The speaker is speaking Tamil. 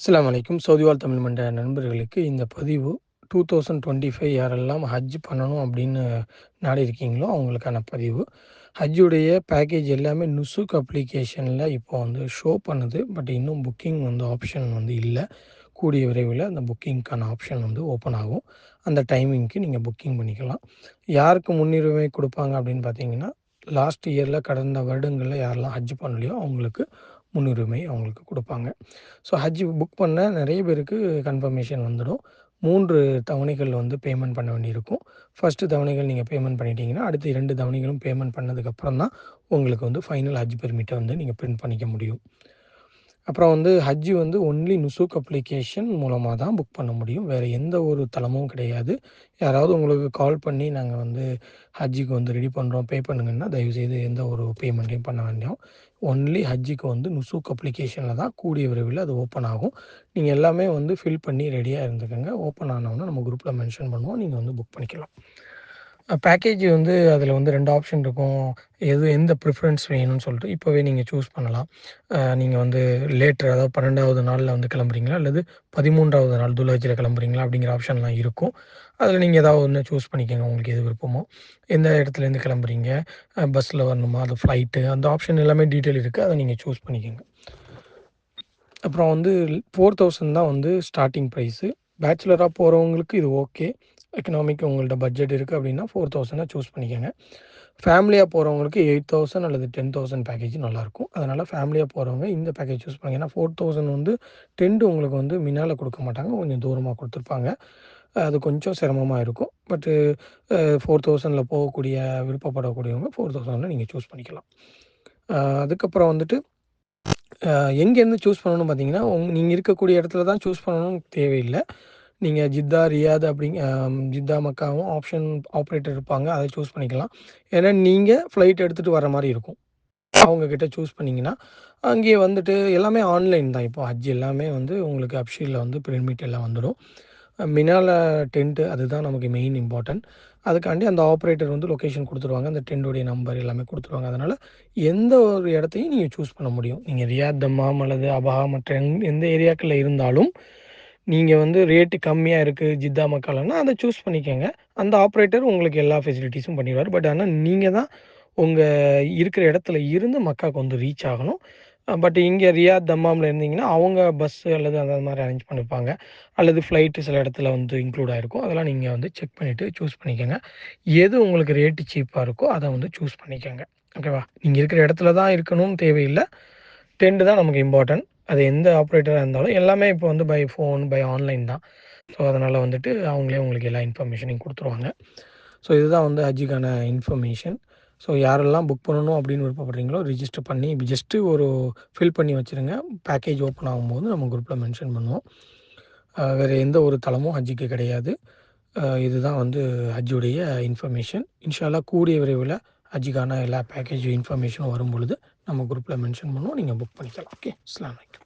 அஸ்லாம் வலைக்கும் சௌதிவால் தமிழ் மன்ற நண்பர்களுக்கு இந்த பதிவு டூ தௌசண்ட் டுவெண்ட்டி ஃபைவ் யாரெல்லாம் ஹஜ் பண்ணணும் அப்படின்னு நாடி இருக்கீங்களோ அவங்களுக்கான பதிவு. ஹஜ்ஜுடைய பேக்கேஜ் எல்லாமே நுசுக் அப்ளிகேஷனில் இப்போ வந்து ஷோ பண்ணுது. பட் இன்னும் புக்கிங் வந்து ஆப்ஷன் வந்து இல்லை. கூடிய விரைவில் அந்த புக்கிங்க்கான ஆப்ஷன் வந்து ஓப்பன் ஆகும். அந்த டைமிங்க்கு நீங்கள் புக்கிங் பண்ணிக்கலாம். யாருக்கு முன்னுரிமை கொடுப்பாங்க அப்படின்னு பார்த்தீங்கன்னா லாஸ்ட் இயரில் கடந்த வருடங்களில் யாரெல்லாம் ஹஜ் பண்ணலையோ அவங்களுக்கு முன்னுரிமை அவங்களுக்கு கொடுப்பாங்க. ஸோ ஹஜ் புக் பண்ண நிறைய பேருக்கு கன்ஃபர்மேஷன் வந்துடும். மூன்று தவணைகள் வந்து பேமெண்ட் பண்ண வேண்டியிருக்கும். ஃபஸ்ட்டு தவணைகள் நீங்கள் பேமெண்ட் பண்ணிட்டீங்கன்னா அடுத்து இரண்டு தவணைகளும் பேமெண்ட் பண்ணதுக்கப்புறம் தான் உங்களுக்கு வந்து ஃபைனல் ஹஜ் பெர்மிட்டை வந்து நீங்கள் பிரிண்ட் பண்ணிக்க முடியும். அப்புறம் வந்து ஹஜ்ஜு வந்து ஒன்லி நுசுக் அப்ளிகேஷன் மூலமாக தான் புக் பண்ண முடியும். வேறு எந்த ஒரு தளமும் கிடையாது. யாராவது உங்களுக்கு கால் பண்ணி நாங்கள் வந்து ஹஜ்ஜுக்கு வந்து ரெடி பண்ணுறோம் பே பண்ணுங்கன்னா தயவுசெய்து எந்த ஒரு பேமெண்ட்டையும் பண்ண வேண்டாம். ஒன்லி ஹஜ்ஜிக்கு வந்து நுசுக் அப்ளிகேஷனில் தான் கூடிய விரைவில் அது ஓப்பன் ஆகும். நீங்கள் எல்லாமே வந்து ஃபில் பண்ணி ரெடியாக இருந்துக்கோங்க. ஓப்பன் ஆனவுடனே நம்ம குரூப்பில் மென்ஷன் பண்ணுவோம். நீங்கள் வந்து புக் பண்ணிக்கலாம். பேக்கேஜ் வந்து அதில் வந்து ரெண்டு ஆப்ஷன் இருக்கும். எது எந்த ப்ரிஃபரன்ஸ் வேணும்னு சொல்லிட்டு இப்போவே நீங்கள் சூஸ் பண்ணலாம். நீங்கள் வந்து லேட்டர் அதாவது பன்னெண்டாவது நாளில் வந்து கிளம்புறீங்களா? அல்லது பதிமூன்றாவது நாள் துலகத்தில் கிளம்புறீங்களா? அப்படிங்கிற ஆப்ஷன்லாம் இருக்கும். அதில் நீங்கள் ஏதாவது ஒன்று சூஸ் பண்ணிக்கோங்க. உங்களுக்கு எது விருப்பமோ. எந்த இடத்துலேருந்து கிளம்புறீங்க? பஸ்ஸில் வரணுமா? அது ஃப்ளைட்டு அந்த ஆப்ஷன் எல்லாமே டீட்டெயில் இருக்குது அதை நீங்கள் சூஸ் பண்ணிக்கோங்க. அப்புறம் வந்து ஃபோர் தௌசண்ட் தான் வந்து ஸ்டார்டிங் ப்ரைஸு பேச்சுலராக போகிறவங்களுக்கு இது ஓகே எக்கனாமிக் உங்கள்ட்ட பட்ஜெட் இருக்குது அப்படின்னா ஃபோர் தௌசண்டாக சூஸ் பண்ணிக்கோங்க. ஃபேமிலியாக போகிறவங்களுக்கு எயிட் தௌசண்ட் அல்லது டென் தௌசண்ட் பேக்கேஜ் நல்லாயிருக்கும். அதனால் ஃபேமிலியாக போகிறவங்க இந்த பேக்கேஜ் சூஸ் பண்ணுங்க ஏன்னா ஃபோர் தௌசண்ட் வந்து டென்ட் உங்களுக்கு வந்து மின்னால் கொடுக்க மாட்டாங்க. கொஞ்சம் தூரமாக கொடுத்துருப்பாங்க. அது கொஞ்சம் சிரமமாக இருக்கும். பட்டு ஃபோர் தௌசண்டில் போகக்கூடிய விருப்பப்படக்கூடியவங்க ஃபோர் தௌசண்டில் நீங்கள் சூஸ் பண்ணிக்கலாம். அதுக்கப்புறம் வந்துட்டு எங்கேருந்து சூஸ் பண்ணணும்னு பார்த்தீங்கன்னா உங் நீங்கள் இருக்கக்கூடிய இடத்துல தான் சூஸ் பண்ணணும்னு தேவையில்லை. நீங்கள் ஜித்தா ரியாத் அப்படிங்க ஜித்தா மக்காவும் ஆப்ஷன் ஆப்ரேட்டர் இருப்பாங்க. அதை சூஸ் பண்ணிக்கலாம். ஏன்னா நீங்கள் ஃப்ளைட் எடுத்துகிட்டு வர மாதிரி இருக்கும். அவங்கக்கிட்ட சூஸ் பண்ணிங்கன்னா அங்கேயே வந்துட்டு எல்லாமே ஆன்லைன் தான். இப்போ ஹஜ் எல்லாமே வந்து உங்களுக்கு அப்ஷீலில் வந்து பிரிமிட் எல்லாம் வந்துடும் மினால டென்ட்டு அதுதான் நமக்கு மெயின் இம்பார்ட்டன்ட் அதுக்காண்டி அந்த ஆப்ரேட்டர் வந்து லொக்கேஷன் கொடுத்துருவாங்க. அந்த டென்டோடைய நம்பர் எல்லாமே கொடுத்துருவாங்க. அதனால் எந்த ஒரு இடத்தையும் நீங்கள் சூஸ் பண்ண முடியும். நீங்கள் ரியாத் தம்மாம் அல்லது அபஹா மற்ற எந்த ஏரியாக்களில் இருந்தாலும் நீங்கள் வந்து ரேட்டு கம்மியாக இருக்குது ஜித்தா மக்காலன்னா அதை சூஸ் பண்ணிக்கோங்க. அந்த ஆப்ரேட்டர் உங்களுக்கு எல்லா ஃபெசிலிட்டிஸும் பண்ணிடுவார். பட் ஆனால் நீங்கள் தான் உங்கள் இருக்கிற இடத்துல இருந்து மக்காவுக்கு வந்து ரீச் ஆகணும். பட் இங்கே ரியாத் தம்மாமில் இருந்தீங்கன்னா அவங்க பஸ்ஸு அல்லது அந்த மாதிரி அரேஞ்ச் பண்ணிப்பாங்க. அல்லது ஃப்ளைட்டு சில இடத்துல வந்து இன்க்ளூட் ஆகிருக்கும் அதெல்லாம் நீங்கள் வந்து செக் பண்ணிவிட்டு சூஸ் பண்ணிக்கோங்க. எது உங்களுக்கு ரேட்டு சீப்பாக இருக்கோ அதை வந்து சூஸ் பண்ணிக்கோங்க. ஓகேவா நீங்கள் இருக்கிற இடத்துல தான் இருக்கணும்னு தேவையில்லை. டென்ட் தான் நமக்கு இம்பார்ட்டன்ட் அது எந்த ஆப்ரேட்டராக இருந்தாலும் எல்லாமே இப்போ வந்து பை ஃபோன் பை ஆன்லைன் தான். ஸோ அதனால் வந்துட்டு அவங்களே உங்களுக்கு எல்லா இன்ஃபர்மேஷனையும் கொடுத்துருவாங்க. ஸோ இதுதான் வந்து ஹஜ்ஜுக்கான இன்ஃபர்மேஷன் ஸோ யாரெல்லாம் புக் பண்ணணும் அப்படின்னு விருப்பப்படுறீங்களோ ரிஜிஸ்டர் பண்ணி ஜஸ்ட்டு ஒரு ஃபில் பண்ணி வச்சுருங்க. பேக்கேஜ் ஓப்பன் ஆகும்போது நம்ம குரூப்பில் மென்ஷன் பண்ணுவோம். வேறு எந்த ஒரு தளமும் ஹஜ்ஜுக்கு கிடையாது. இதுதான் வந்து ஹஜ்ஜுடைய இன்ஃபர்மேஷன் இன்ஷால்லா கூடிய விரைவில் ஹஜ்ஜுக்கான எல்லா பேக்கேஜ் இன்ஃபர்மேஷனும் வரும் பொழுது நம்ம குரூப்பில் மென்ஷன் பண்ணுவோம். நீங்கள் புக் பண்ணிக்கலாம். ஓகே அஸ்லாம் வலைக்கம்